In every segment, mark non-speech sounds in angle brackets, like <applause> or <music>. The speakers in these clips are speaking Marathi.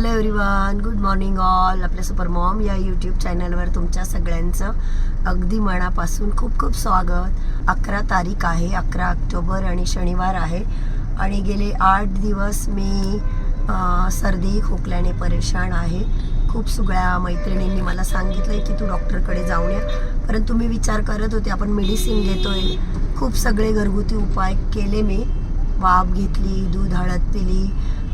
Hello everyone good morning all. आपल्या सुपर मॉम या यूट्यूब चॅनलवर तुमच्या सगळ्यांचं अगदी मनापासून खूप खूप स्वागत. अकरा तारीख आहे अकरा ऑक्टोबर आणि शनिवार आहे आणि गेले आठ दिवस मी सर्दी खोकल्याने परेशान आहे. खूप सगळ्या मैत्रिणींनी मला सांगितलं आहे की तू डॉक्टरकडे जाऊन या. परंतु मी विचार करत होते आपण मेडिसिन घेतोय. खूप सगळे घरगुती उपाय केले मी. वाफ घेतली दूध हळद पिली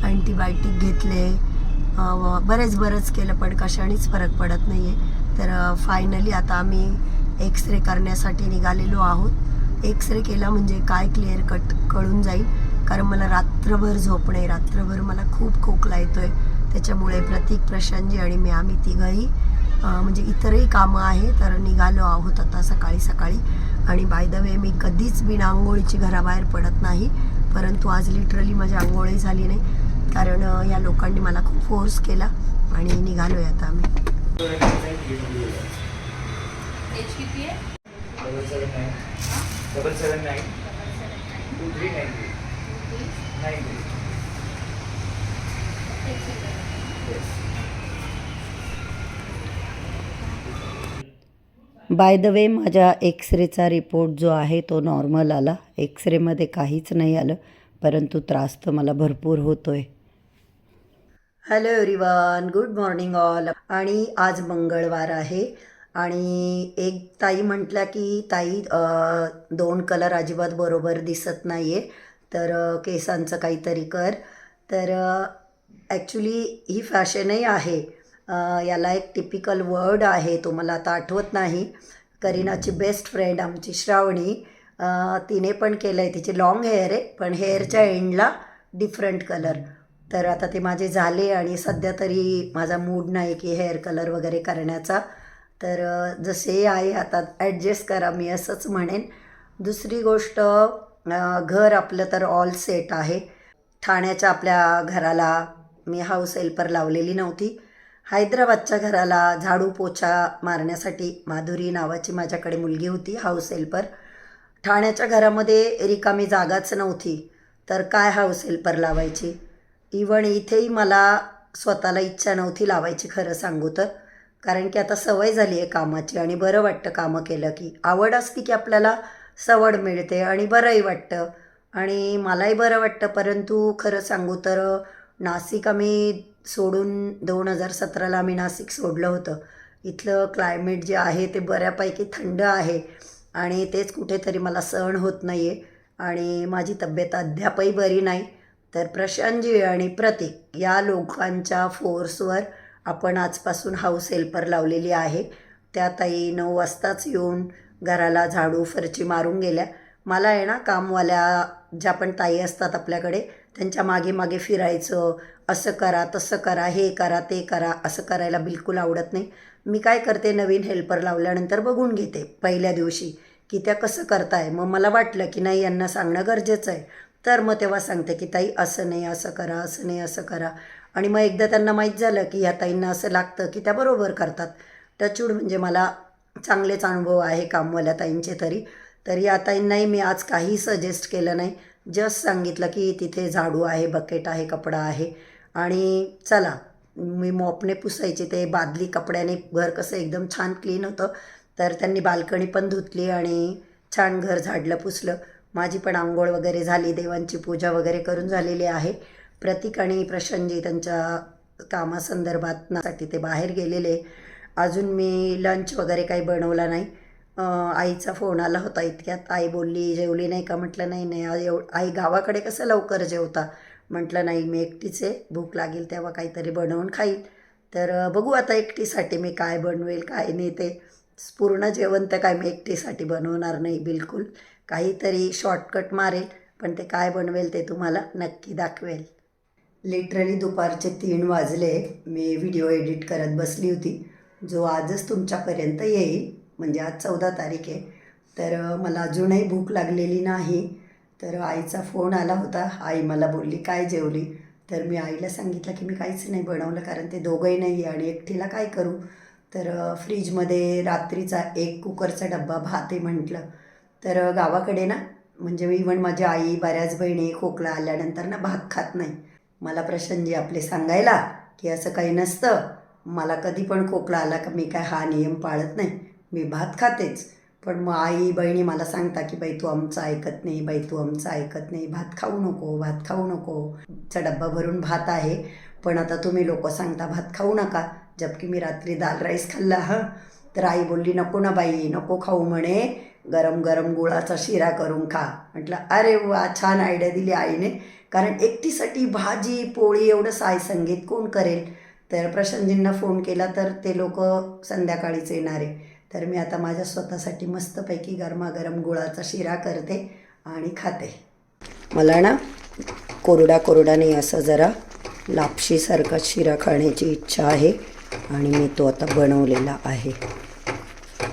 अँटीबायोटिक घेतले. बरेच बरंच केलं पण कशानेच फरक पडत नाही आहे तर फायनली आता आम्ही एक्स रे करण्यासाठी निघालेलो आहोत. एक्स रे केला म्हणजे काय क्लिअर कट कळून जाईल. कारण मला रात्रभर झोप नाही रात्रभर मला खूप खोकला येतो आहे त्याच्यामुळे प्रतीक प्रशांतजी आणि मी आम्ही तिघंही म्हणजे इतरही कामं आहे तर निघालो आहोत आता सकाळी सकाळी. आणि बाय द वे मी कधीच बिना आंघोळीची घराबाहेर पडत नाही. परंतु आज लिटरली माझी आंघोळही झाली नाही. कारण या लोकांनी मला खूप फोर्स केला आणि निघालोय आता आम्ही. एच किती आहे double seven nine double seven nine two three nine three nine three yes by the way माझ्या एक्स रेचा रिपोर्ट जो आहे तो नॉर्मल आला. एक्स रेमध्ये काहीच नाही आलं परंतु त्रास तर मला भरपूर होतोय. Hello everyone good morning all आणि आज मंगळवार आहे. आणि एक ताई म्हटल्या की ताई दोन कलर अजिबात बरोबर दिसत नाही आहे तर केसांचं काहीतरी कर. तर ॲक्च्युली ही फॅशनही आहे. याला एक टिपिकल वर्ड आहे. तो मला आता आठवत नाही. करीनाची बेस्ट फ्रेंड आमची श्रावणी. तिने पण केलं आहे तिची लॉंग हेअर आहे पण हेअरच्या एंडला डिफरंट कलर तर आता ते माझे झाले आणि सध्या तरी माझा मूड नाही की हेअर कलर वगैरे करण्याचा. तर जसे आहे आता ॲडजस्ट करा मी असंच म्हणेन. दुसरी गोष्ट घर आपलं तर ऑल सेट आहे. ठाण्याच्या आपल्या घराला मी हाऊस हेल्पर लावलेली नव्हती. हैदराबादच्या घराला झाडू पोछा मारण्यासाठी माधुरी नावाची माझ्याकडे मुलगी होती हाऊस हेल्पर ठाण्याच्या घरामध्ये रिकामी जागाच नव्हती. तर काय हाऊस हेल्पर लावायची? इवन इथेही मला स्वतःला इच्छा नव्हती लावायची खरं सांगू तर. कारण की आता सवय झाली आहे कामाची आणि बरं वाटतं कामं केलं की. आवड असती की आपल्याला सवड मिळते आणि बरंही वाटतं. आणि मलाही बरं वाटतं परंतु खरं सांगू तर नाशिक आम्ही सोडून दोन हजार सतराला आम्ही नाशिक सोडलं होतं. इथलं क्लायमेट जे आहे ते बऱ्यापैकी थंड आहे आणि तेच कुठेतरी मला सहन होत नाही आहे आणि माझी तब्येत अद्यापही बरी नाही. तर प्रशांतजी आणि प्रतीक या लोकांच्या फोर्सवर आपण आजपासून हाऊस हेल्पर लावलेली आहे. त्या ताई नऊ वाजताच येऊन घराला झाडू फरची मारून गेल्या. मला आहे ना कामवाल्या ज्या पण ताई असतात आपल्याकडे त्यांच्या मागे मागे फिरायचं असं करा तसं करा हे करा ते करा असं करायला बिलकुल आवडत नाही. मी काय करते नवीन हेल्पर लावल्यानंतर बघून घेते. पहिल्या दिवशी की त्या कसं करताय? मग मला वाटलं की नाही यांना सांगणं गरजेचं आहे. तर मग तेव्हा सांगते की ताई असं नाही असं करा असं नाही असं करा. आणि मग एकदा त्यांना माहीत झालं की ह्या ताईंना असं लागतं की त्या बरोबर करतात. टचूड म्हणजे मला चांगलेच अनुभव आहे कामवाल्या ताईंचे तरी. तर या ताईंनाही मी आज काही सजेस्ट केलं नाही. जस्ट सांगितलं की तिथे झाडू आहे बकेट आहे कपडा आहे. आणि चला मी मॉपने पुसायचे ते बादली कपड्याने घर कसं एकदम छान क्लीन होतं. तर त्यांनी बाल्कनी पण धुतली आणि छान घर झाडलं पुसलं. माझी पण आंघोळ वगैरे झाली देवांची पूजा वगैरे करून झालेली आहे. प्रतीक आणि प्रशांतजी त्यांच्या कामासंदर्भात नासाठी ते बाहेर गेलेले. अजून मी लंच वगैरे काही बनवला नाही. आईचा फोन आला होता इतक्यात. आई बोलली जेवली नाही का? म्हटलं नाही नाही. आई एव आई गावाकडे कसं लवकर जेवता? म्हटलं नाही मी एकटीच आहे. भूक लागेल तेव्हा काहीतरी बनवून खाईल. तर बघू आता एकटीसाठी मी काय बनवेल काय नाही ते. पूर्ण जेवण तर काय मी एकटीसाठी बनवणार नाही बिलकुल. काहीतरी शॉर्टकट मारेल पण ते काय बनवेल ते तुम्हाला नक्की दाखवेल. लिटरली दुपारचे तीन वाजले मी व्हिडिओ एडिट करत बसली होती. जो आजच तुमच्यापर्यंत येईल म्हणजे आज चौदा तारीख आहे. तर मला अजूनही भूक लागलेली नाही. तर आईचा फोन आला होता. आई मला बोलली काय जेवली? तर मी आईला सांगितलं की मी काहीच नाही बनवलं कारण ते दोघंही नाही आहे आणि एकटीला काय करू? तर फ्रीजमध्ये रात्रीचा एक कुकरचा डब्बा भात आहे म्हटलं. तर गावाकडे ना म्हणजे इवन माझी आई बऱ्याच बहिणी खोकला आल्यानंतर ना भात खात नाही. मला प्रशांतजी आपले सांगायला की असं काही नसतं. मला कधी पण खोकला आला का मी काय हा नियम पाळत नाही. मी भात खातेच. पण मग आई बहिणी मला सांगता की बाई तू आमचं ऐकत नाही बाई तू आमचं ऐकत नाही. भात खाऊ नको भात खाऊ नको. चा डब्बा भरून भात आहे. पण आता तुम्ही लोक सांगता भात खाऊ नका. जबकी मी रात्री दाल राईस खाल्ला हं. तर आई बोलली नको ना बाई नको खाऊ म्हणे. गरम गरम गुळाचा शिरा करून खा. म्हटलं अरे वा छान आयडिया दिली आईने. कारण एकटीसाठी भाजी पोळी एवढं साय संगीत कोण करेल? तर प्रशांतजींना फोन केला तर ते लोक संध्याकाळीच येणार आहे. तर मी आता माझ्या स्वतःसाठी मस्तपैकी गरमागरम गुळाचा शिरा करते आणि खाते. मला ना कोरडा कोरडा नाही असं जरा लापशीसारखा शिरा खाण्याची इच्छा आहे आणि मी तो आता बनवलेला आहे.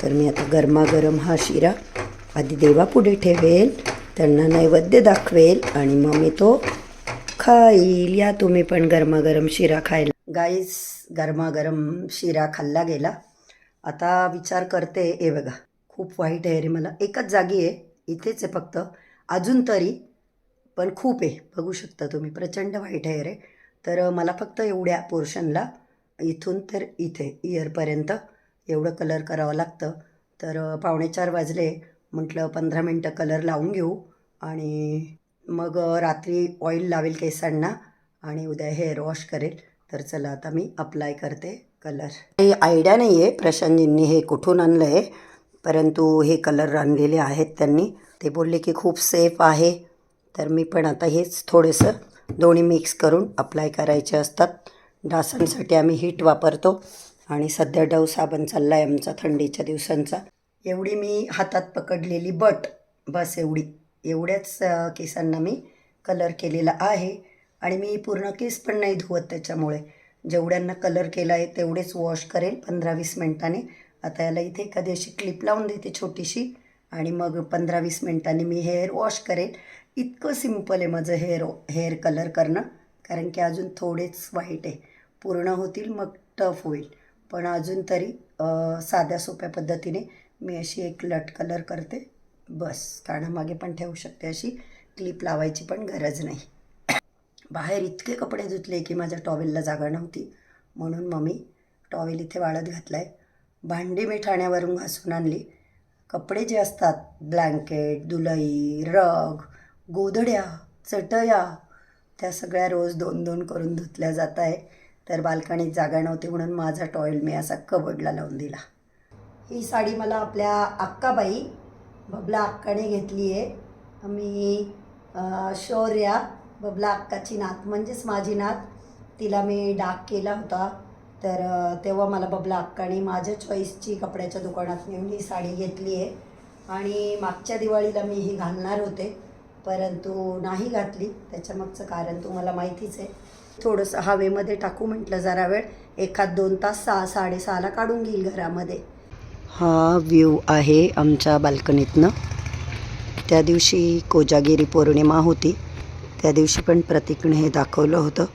तर मी आता गरमागरम हा शिरा आधी देवापुढे ठेवेल त्यांना नैवेद्य दाखवेल आणि मग मी तो खाईल. या तुम्ही पण गरमागरम शिरा खायला. गाईस गरमागरम शिरा खाल्ला गेला. आता विचार करते हे बघा खूप वाईट आहे रे मला. एकच जागी आहे इथेच आहे फक्त. अजून तरी पण खूप आहे. बघू शकता तुम्ही प्रचंड वाईट आहे रे. तर मला फक्त एवढ्या पोर्शनला इथून तर इथे इयरपर्यंत एवढं कलर करावं लागतं. तर पावणे चार वाजले. म्हटलं पंधरा मिनटं कलर लावून घेऊ. आणि मग रात्री ऑइल लावेल केसांना आणि उद्या हेअर वॉश करेल. तर चला आता मी अप्लाय करते कलर काही आयडिया नाही आहे प्रशांतजींनी हे कुठून आणलं आहे परंतु हे कलर आणलेले आहेत त्यांनी. ते बोलले की खूप सेफ आहे. तर मी पण आता हेच थोडंसं दोन्ही मिक्स करून अप्लाय करायचे असतात. डासांसाठी आम्ही हीट वापरतो. आणि सध्या डव साबण चालला आहे आमचा थंडीच्या दिवसांचा. एवढी मी हातात पकडलेली बट बस एवढी. एवढ्याच केसांना मी कलर केलेला आहे आणि मी पूर्ण केस पण नाही धुवत त्याच्यामुळे. जेवढ्यांना कलर केला आहे तेवढेच वॉश करेल पंधरा वीस मिनटाने. आता याला इथे एखादी अशी क्लिप लावून देते छोटीशी आणि मग पंधरा वीस मिनटांनी मी हेअर वॉश करेल इतकं सिंपल आहे माझं हेअर हेअर कलर करणं कारण की अजून थोडेच वाईट आहे. पूर्ण होतील मग टफ होईल. पण अजून तरी साध्या सोप्या पद्धतीने मी अशी एक लट कलर करते. बस कानामागे पण ठेवू शकते अशी. क्लिप लावायची पण गरज नाही. बाहेर इतके कपडे धुतले की माझ्या टॉवेलला जागा नव्हती. म्हणून मम्मी टॉवेल इथे वाळत घातला आहे भांडी मी ठाण्यावरून घासून आणली. कपडे जे असतात ब्लँकेट दुलई रग गोधड्या चटया त्या सगळ्या रोज दोन दोन करून धुतल्या जात आहे तर बाल्कनीत जागा नव्हती म्हणून माझा टॉयल मी असा कबडला लावून दिला. ही साडी मला आपल्या अक्काबाई बबला अक्काने घेतली आहे. मी शौर्या बबला अक्काची नात म्हणजेच माझी नात तिला मी डाक केला होता. तर तेव्हा मला बबला अक्काने माझ्या चॉईसची कपड्याच्या दुकानात नेऊन ही साडी घेतली आहे. आणि मागच्या दिवाळीला मी ही घालणार होते परंतु नाही घातली. त्याच्यामागचं कारण तुम्हाला माहितीच आहे. थोडंसं हवेमध्ये टाकू म्हटलं जरा वेळ. एखाद दोन तास सहा साडेसहाला काढून घेईल घरामध्ये. हा व्ह्यू आहे आमच्या बाल्कनीतनं. त्या दिवशी कोजागिरी पौर्णिमा होती. त्या दिवशी पण प्रतीकने हे दाखवलं होतं.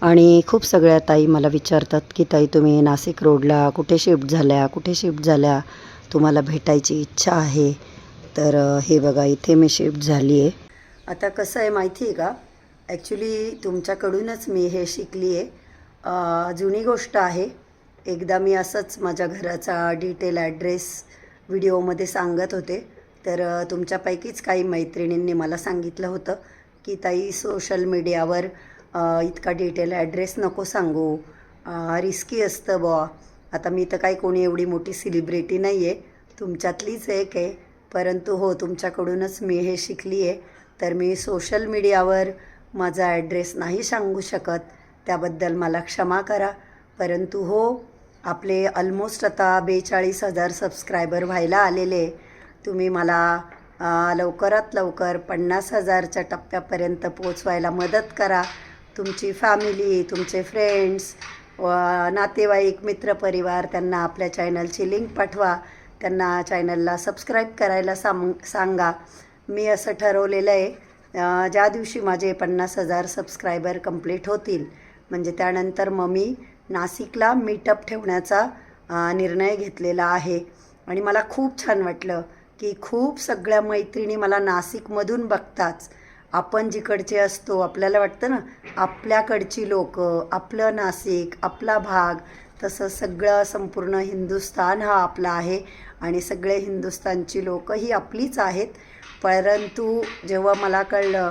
आणि खूप सगळ्या ताई मला विचारतात की ताई तुम्ही नाशिक रोडला कुठे शिफ्ट झाल्या? कुठे शिफ्ट झाल्या? तुम्हाला भेटायची इच्छा आहे. तर हे बघा इथे मी शिफ्ट झाली आहे आता कसं आहे माहिती आहे का? ॲक्च्युली तुमच्याकडूनच मी हे शिकली आहे जुनी गोष्ट आहे. एकदा मी असंच माझ्या घराचा डिटेल ॲड्रेस व्हिडिओमध्ये सांगत होते. तर तुमच्यापैकीच काही मैत्रिणींनी मला सांगितलं होतं की ताई सोशल मीडियावर इतका डिटेल ॲड्रेस नको सांगू. रिस्की असतं बुवा. आता मी तर काही कोणी एवढी मोठी सेलिब्रिटी नाही आहे तुमच्यातलीच एक आहे. परंतु हो तुमच्याकडूनच मी हे शिकली आहे तर मी सोशल मीडियावर माझा ॲड्रेस नाही सांगू शकत. त्याबद्दल मला क्षमा करा. परंतु हो आपले ऑलमोस्ट आता बेचाळीस हजार सबस्क्रायबर व्हायला आलेले. तुम्ही मला लवकरात लवकर पन्नास हजारच्या टप्प्यापर्यंत पोचवायला मदत करा. तुमची फॅमिली तुमचे फ्रेंड्स व नातेवाईक मित्रपरिवार त्यांना आपल्या चॅनलची लिंक पाठवा. त्यांना चॅनलला सबस्क्राईब करायला सांग सांगा. मी असं ठरवलेलं आहे. ज्या दिवशी माझे पन्नास हजार सबस्क्रायबर कंप्लीट होतील म्हणजे त्यानंतर मग मी नाशिकला मीटअप ठेवण्याचा निर्णय घेतलेला आहे. आणि मला खूप छान वाटलं की खूप सगळ्या मैत्रिणी मला नाशिकमधून बघताच. आपण जिकडचे असतो आपल्याला वाटतं ना आपल्याकडची लोक आपलं नाशिक आपला भाग तसं सगळं संपूर्ण हिंदुस्थान हा आपला आहे. आणि सगळे हिंदुस्थानची लोकं ही आपलीच आहेत. परंतु जेव्हा मला कळलं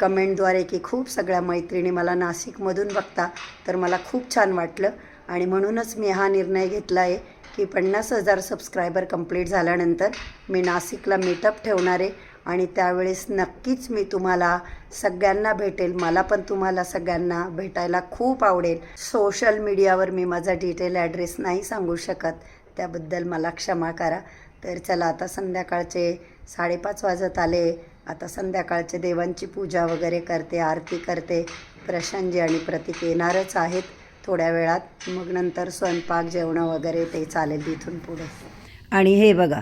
कमेंटद्वारे की खूप सगळ्या मैत्रिणी मला नाशिकमधून बघता तर मला खूप छान वाटलं. आणि म्हणूनच मी हा निर्णय घेतला आहे की पन्नास हजार सबस्क्रायबर कंप्लीट झाल्यानंतर मी नाशिकला मीटअप ठेवणार आहे. आणि त्यावेळेस नक्कीच मी तुम्हाला सगळ्यांना भेटेल. मला पण तुम्हाला सगळ्यांना भेटायला खूप आवडेल. सोशल मीडियावर मी माझा डिटेल ॲड्रेस नाही सांगू शकत. त्याबद्दल मला क्षमा करा. तर चला आता संध्याकाळचे साडेपाच वाजत आले. आता संध्याकाळचे देवांची पूजा वगैरे करते आरती करते. प्रशांतजी आणि प्रतीक येणारच आहेत थोड्या वेळात. मग नंतर स्वयंपाक जेवणं वगैरे ते चालेल तिथून पुढे. आणि हे बघा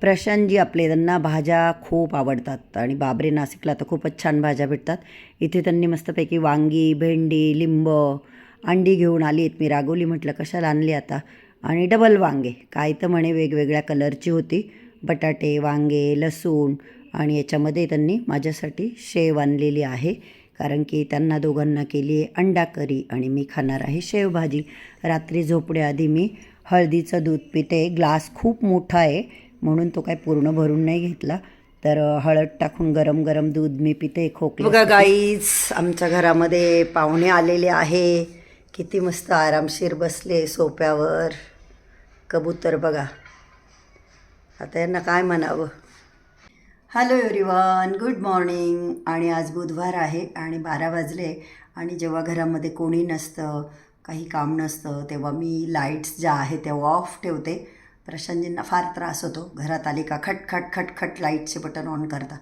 प्रशांतजी आपले त्यांना भाज्या खूप आवडतात आणि बाबरे नाशिकला तर खूपच छान भाज्या भेटतात. इथे त्यांनी मस्तपैकी वांगी भेंडी लिंब अंडी घेऊन आली आहेत. मी रागवली म्हटलं कशाला आणली आता? आणि डबल वांगे. काय तर म्हणे वेगवेगळ्या कलरची होती. बटाटे वांगे लसूण आणि याच्यामध्ये त्यांनी माझ्यासाठी शेव आणलेली आहे. कारण की त्यांना दोघांना केली आहे अंडा करी आणि मी खाणार आहे शेवभाजी रात्री झोपण्याआधी मी हळदीचं दूध पिते. ग्लास खूप मोठा आहे. म्हणून तो काय पूर्ण भरून नाही घेतला. तर हळद टाकून गरम गरम दूध मी पिते. खोकले बघा गाईच आमच्या घरामध्ये पाहुणे आलेले आहे. किती मस्त आरामशीर बसले सोप्यावर. कबूतर बघा. आता यांना काय म्हणावं? हॅलो एव्हरीवन गुड मॉर्निंग आणि आज बुधवार आहे आणि बारा वाजले आणि जेव्हा घरामध्ये कोणी नसतं काही काम नसतं तेव्हा मी लाईट्स ज्या आहेत तेव्हा ऑफ ठेवते. प्रशांतजींना फार त्रास होतो. घरात आली का खट खट खट खट लाईटचे बटन ऑन करता.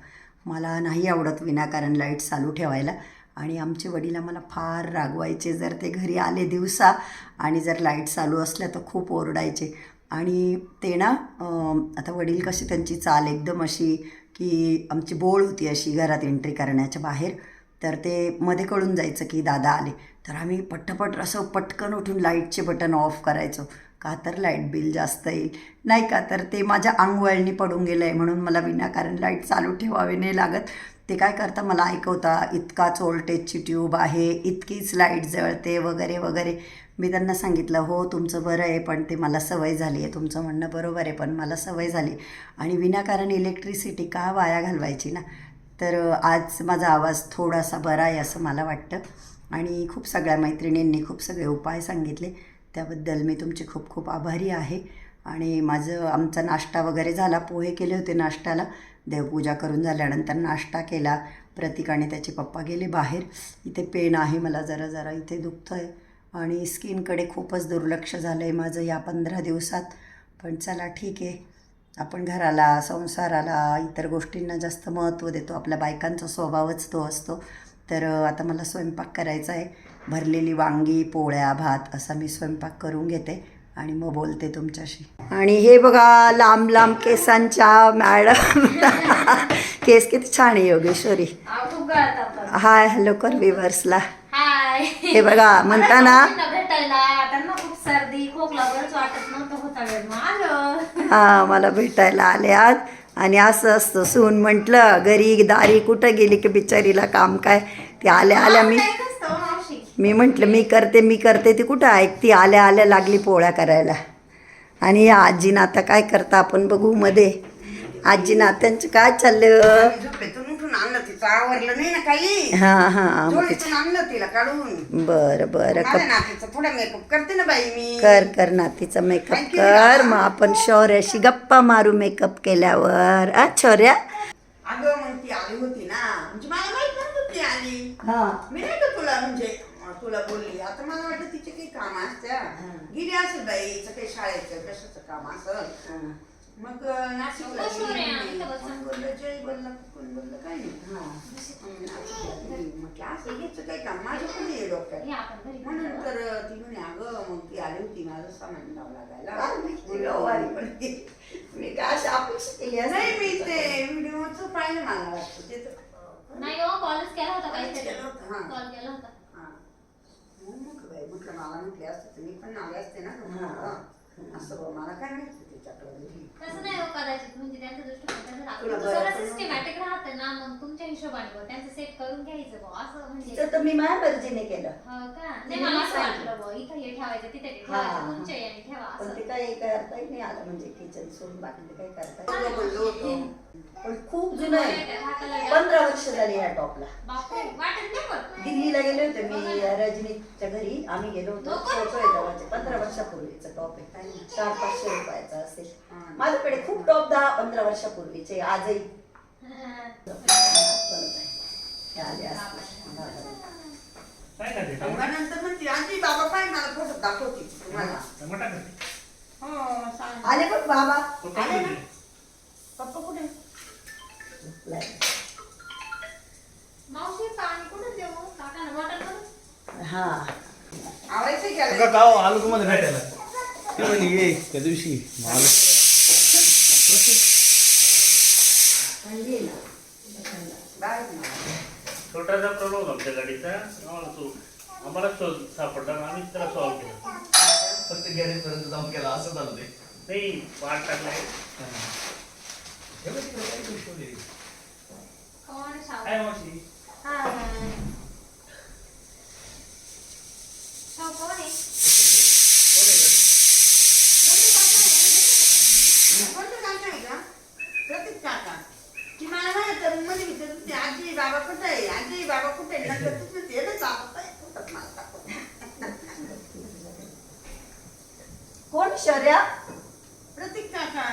मला नाही आवडत विनाकारण लाइट चालू ठेवायला. आणि आमचे वडील आम्हाला फार रागवायचे. जर ते घरी आले दिवसा आणि जर लाइट चालू असल्या तर खूप ओरडायचे. आणि ते ना आता वडील कशी त्यांची चाल एकदम अशी की आमची बोळ होती अशी घरात एंट्री करण्याच्या बाहेर. तर ते मध्ये कळून जायचं की दादा आले. तर आम्ही पट्टपट असं पटकन उठून लाईटचे बटन ऑफ करायचो. का तर लाइट बिल जास्त येईल? नाही का? तर ते माझ्या अंगवळणी पडून गेलं आहे म्हणून मला विनाकारण लाइट चालू ठेवावी नाही लागत. ते काय करता? मला ऐकवता इतकाच वोल्टेजची ट्यूब आहे इतकीच लाइट जळते वगैरे वगैरे. मी त्यांना सांगितलं हो तुमचं बरं आहे पण ते मला सवय झाली आहे. तुमचं म्हणणं बरोबर आहे पण मला सवय झाली आणि विनाकारण इलेक्ट्रिसिटी का वाया घालवायची ना? तर आज माझा आवाज थोडासा बरा आहे असं मला वाटतं. आणि खूप सगळ्या मैत्रिणींनी खूप सगळे उपाय सांगितले. त्याबद्दल मी तुमची खूप खूप आभारी आहे. आणि माझं आमचा नाश्ता वगैरे झाला. पोहे केले होते नाश्त्याला. देवपूजा करून झाल्यानंतर नाश्ता केला. प्रतीक आणि त्याचे पप्पा गेले बाहेर. इथे पेन आहे मला जरा जरा इथे दुखतं आहे आणि स्किनकडे खूपच दुर्लक्ष झालं आहे माझं या पंधरा दिवसात. पण चला ठीक आहे. आपण घराला संसाराला इतर गोष्टींना जास्त महत्त्व देतो. आपल्या बायकांचा स्वभावच तो असतो. तर आता मला स्वयंपाक करायचा आहे. भरलेली वांगी पोळ्या भात असा मी स्वयंपाक करून घेते. आणि मग बोलते तुमच्याशी. आणि हे बघा लांब लांब केसांच्या मॅडम. <laughs> केस किती छान आहे योगेश्वरी. हाय हॅलो कर विवर्सला हे बघा मग आलो. हा मला भेटायला आले आज. आणि असं असतं सून म्हटलं घरी दारी कुठं गेली की बिचारीला काम काय? ती आल्या आल्या मी मी म्हटलं मी करते मी करते. ती कुठं ऐकती आल्या आल्या लागली पोळ्या करायला. आणि या आजी नाता काय करता आपण बघू मध्ये. आजी नात्यांचं काय चाललं? झोपेतून उठून आणलं तिचं आवरलं नाही ना काही. हां हां मग झोळीतून आणलं तिला काढून. बरं बरं माझ्या कप नातीचा थोडा मेकअप करते ना बाई मी. कर कर नातीचा मेकअप. कर. मग आपण शौर्याशी गप्पा मारू मेकअप केल्यावर. आ शौर्या? अगं मग ती आली होती ना. म्हणजे मला माहीत नव्हतं ती आली. हां. मी नाही का तुला म्हणजे तुला बोलली. आता मला वाटतं तिचे काही काम असत्या. गेली असेल बाईचं काही शाळेचं कशाचं काम असेल? मग नाशिकला हो, गेली. कोण बोललं जय बोलला कोण बोललं काय नाही. म्हटलं असं घ्यायचं काय काम? माझं पण हे घरी म्हणून तर ती म्हणे अगं मग ती आली होती माझं सामान लावं लागायला. मी काय अशी अपेक्षा केली नाही मी ते व्हिडिओच पाहिलं मला वाटतं. ते तर नाही हो कॉलच केला होता काहीतरी. हा. कॉल केला होता हा. मग मग बाई म्हटलं मला म्हटले असते तर मी पण आले असते ना. असं मला काय माहिती तिच्याकडे तसं नाही हो कदाचित. म्हणजे त्यांचा दृष्टिकोन सिस्टमॅटिक राहतं ना मग तुमच्या हिशोबाने त्यांचं सेट करून घ्यायचं बुवा, असं म्हणजे तर मी माझ्या मर्जीने केलं. हो का? नाही मला असं. वाटलं इथं हे ठेवायचं तिथे ते. ठेवायचं तुमच्या याने ठेवा असं. ते काही करताही नाही आलं. म्हणजे किचन सोडून बाकी काही करता बोललो होतो. पण खूप जुनं आहे. पंधरा वर्ष झाली या टॉपला. दिल्लीला गेले होते मी रजनीच्या घरी. आम्ही गेलो होतो. फोटो आहे तेव्हाचे पंधरा वर्षापूर्वीचा टॉप आहे. चार पाचशे रुपयाचा असेल. माझ्याकडे खूप टॉप दहा पंधरा वर्षापूर्वीचे. आजही. हे आले असतील. काय करते? मग नंतर म्हणते आजी बाबा पाय मला फोटो दाखवते तुम्हाला. हो आले बघ बाबा. आले ना? पप्पा कुठे? हा. का? गेलं गाव आलो तुम्हाला भेटायला. ते म्हणे ये त्या दिवशी मग आलो. छोटासा प्रॉब्लेम आमच्या गाडीचा आम्हाला तो आम्हाला शोध सापडला आणि आम्ही त्याला सॉल्व्ह केला. फक्त गॅरेज पर्यंत जाऊन केला असं झालं ते. नाही पार्ट टाकलाय. हा आहे कोणतं काका आहे का? प्रतीक काका. ती मला मध्ये विचारत होती, आजी बाबा कुठे आहे आजी बाबा कुठे आहे नंतर म्हणते, "हे ना कुठं मला दाखव." कोण शर्या प्रतीक काका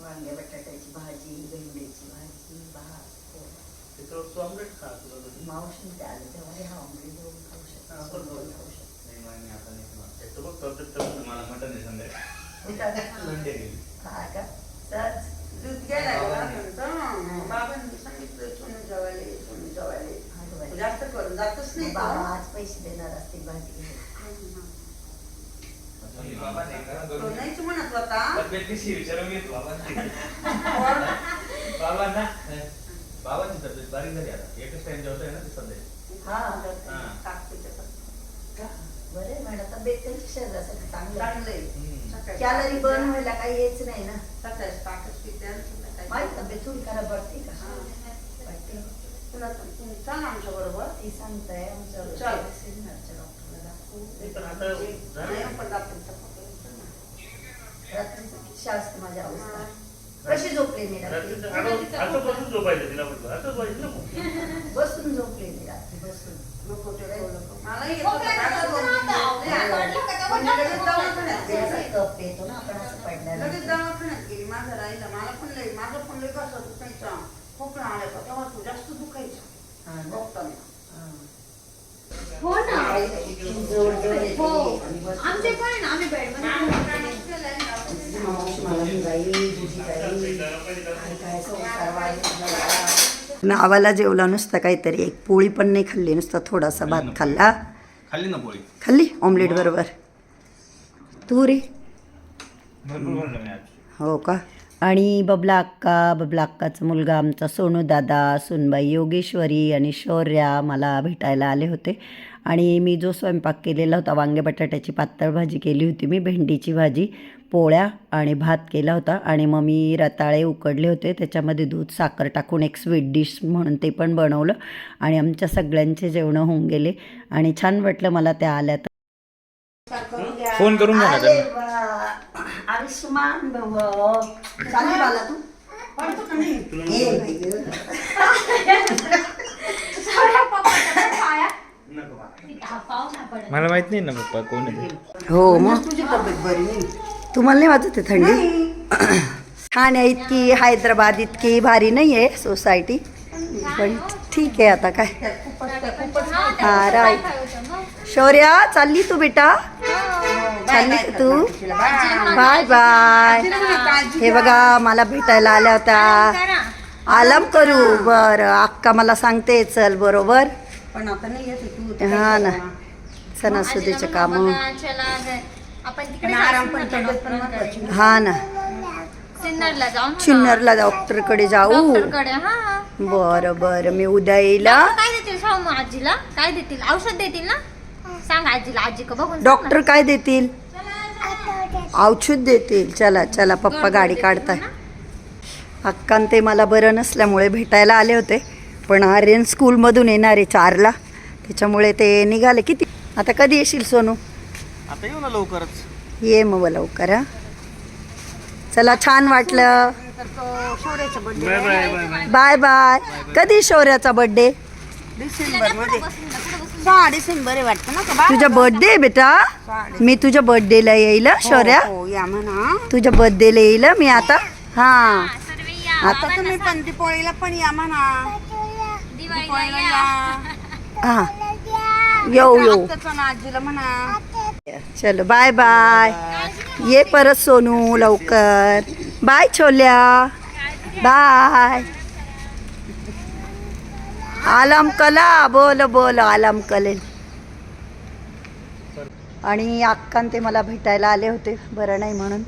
वांगे बटाट्याची भाजी भेंडीची भाजी भात ऑमलेट खा तुला. मावशी आले तेव्हा हे आंबे देऊन खाऊ शकतो हा, खाऊ शकतो मला मटण आहे संध्याकाळी. हा का सहज जास्त करून जातच नाही बाबा. आज पैसे देणार असतील भाजी नाहीच म्हणत होता आहे? बाबांची. पण बाबा ना बाबांची तब्येत बारीक झाली आता एकच टाइम जेवतोय ना ते सध्या हा. बरे मॅडम तब्येत त्यांची शरीरासाठी चांगलं आहे. चांगलं आहे. कॅलरी बर्न व्हायला काही येच नाही ना सकाळी ताकद माझी तब्येत थोडी खराब वाटते का. वाटते तुम्ही चाल आमच्या बरोबर ती सांगताय आमच्या चल. सिग्नलच्या डॉक्टरला दाखवू पण. रात्रीचं किती असते माझी अवस्था कशी झोपले मी रात्री झोपायचं तिला म्हटलं असं बसून झोपले मी रात्री बसून नको. मलाही येत ना. कप येतो आपण असं गेली माझं राहिलं मला पण लई माझं पण लई कसं दुखायचा खोकला आला का तेव्हा तू जास्त दुखायचा हा ना. बघताना हा. हो ना हो आमचे पण आहे ना आम्ही बेडमध्ये ही. नावाला जेवला नुसतं काहीतरी एक पोळी पण नाही खाल्ली नुसता थोडासा भात खाल्ला खाल्ली ना पोळी खाल्ली ऑमलेट बरोबर तू रे भरपूर हो का? आणि बबला अक्का बबला अक्काचा मुलगा आमचा सोनू दादा सुनबाई योगेश्वरी आणि शौर्या मला भेटायला आले होते. आणि मी जो स्वयंपाक केलेला होता वांगे बटाट्याची पातळ भाजी केली होती मी भेंडीची भाजी पोळ्या आणि भात केला होता. आणि मग मी रताळे उकडले होते त्याच्यामध्ये दूध साखर टाकून एक स्वीट डिश म्हणून ते पण बनवलं. आणि आमच्या सगळ्यांचे जेवणं होऊन गेले. आणि छान वाटलं मला त्या आल्या तर. फोन करून आयुष्मान भव मला तू पडतो का नाही ए गं. पडत मला माहीत नाही ना पप्पा कोण आहे ते. हो मग तुझी तब्येत बरी नाही तुम्हाला नाही वाजत आहे थंडी ठाणे इतकी हैदराबाद इतकी भारी नाही आहे सोसायटी पण ठीक आहे आता काय खूपच त्या खूपच हा राय शौर्या चालली तू बेटा चालली का तू. Bye bye. हे बघा मला भेटायला आल्या होत्या. आलाम करू. बरं अक्का मला सांगते चल बरोबर? पण आता नाही येत आहे तू हा. ना सणासुदीचे काम. हा ना. सिन्नरला जाऊ ना. चिन्नरला डॉक्टरकडे जाऊ. हा. बरं बरं. मी उद्या येईल. हा. देतील आजीला. काय देतील? औषध देतील ना? सांग आजीला आजी का बघून सांग डॉक्टर काय देतील? औषध देतील. चला चला. पप्पा गाडी काढताय. अक्कान ते मला बरं नसल्यामुळे भेटायला आले होते पण आर्यन स्कूलमधून येणार आहे चारला. त्याच्यामुळे ते निघाले. किती? आता कधी येशील सोनू? आता येऊ ना लवकरच. ये मग लवकर हा. चला छान वाटलं. शौर्याचा birthday bye bye bye. Bye bye. Bye कधी शौर्याचा बर्थडे डिसेंबरमध्ये डिसेंबर आहे वाटतं ना का? बा? तुझा बर्थडे बेटा. मी तुझ्या बर्थडेला येईल हं, शौर्या. हो, या म्हणा. तुझ्या बर्थडेला येईल हं मी आता. हा. सर्व या. आता तुम्ही पण दिपोळीला पण या म्हणा. दिवाळीला दिपोळीला या. या हा येऊ येऊ. आत्याचं ना आजीला म्हणा. चलो बाय बाय ये परत सोनू लवकर. बाय छोल्या. बाय आलम कला बोल बोल आलम कलेल आणि अक्कान ते मला भेटायला आले होते बरं नाही म्हणून.